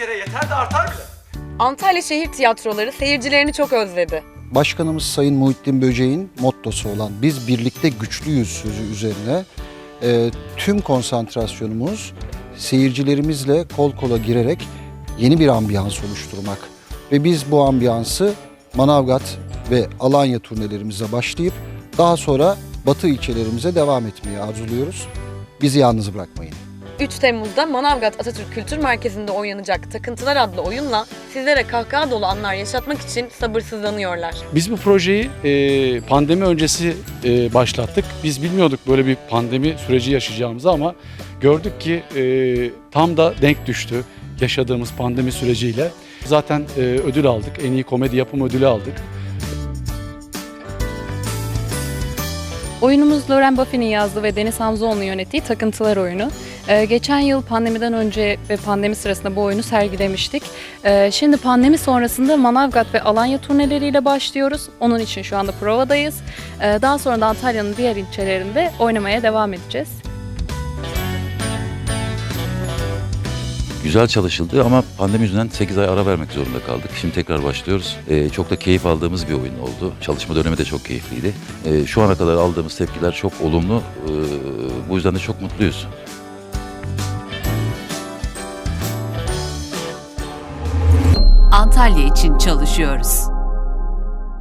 kere yeter de artar bile. Antalya Şehir Tiyatroları seyircilerini çok özledi. Başkanımız Sayın Muhittin Böceğin mottosu olan biz birlikte güçlüyüz sözü üzerine e, tüm konsantrasyonumuz seyircilerimizle kol kola girerek yeni bir ambiyans oluşturmak. Ve biz bu ambiyansı Manavgat ve Alanya turnelerimize başlayıp daha sonra Batı ilçelerimize devam etmeyi arzuluyoruz. Bizi yalnız bırakmayın. 3 Temmuz'da Manavgat Atatürk Kültür Merkezi'nde oynanacak Takıntılar adlı oyunla sizlere kahkaha dolu anlar yaşatmak için sabırsızlanıyorlar. Biz bu projeyi e, pandemi öncesi e, başlattık. Biz bilmiyorduk böyle bir pandemi süreci yaşayacağımızı ama gördük ki e, tam da denk düştü yaşadığımız pandemi süreciyle. Zaten e, ödül aldık. En iyi komedi yapım ödülü aldık. Oyunumuz Loren Buffy'nin yazdığı ve Deniz Hamzoğlu'nun yönettiği Takıntılar oyunu. Ee, geçen yıl pandemiden önce ve pandemi sırasında bu oyunu sergilemiştik. Ee, şimdi pandemi sonrasında Manavgat ve Alanya turneleriyle başlıyoruz. Onun için şu anda provadayız. Ee, daha sonra da Antalya'nın diğer ilçelerinde oynamaya devam edeceğiz. Güzel çalışıldı ama pandemi yüzünden 8 ay ara vermek zorunda kaldık. Şimdi tekrar başlıyoruz. Ee, çok da keyif aldığımız bir oyun oldu. Çalışma dönemi de çok keyifliydi. Ee, şu ana kadar aldığımız tepkiler çok olumlu. Ee, bu yüzden de çok mutluyuz. Antalya için çalışıyoruz.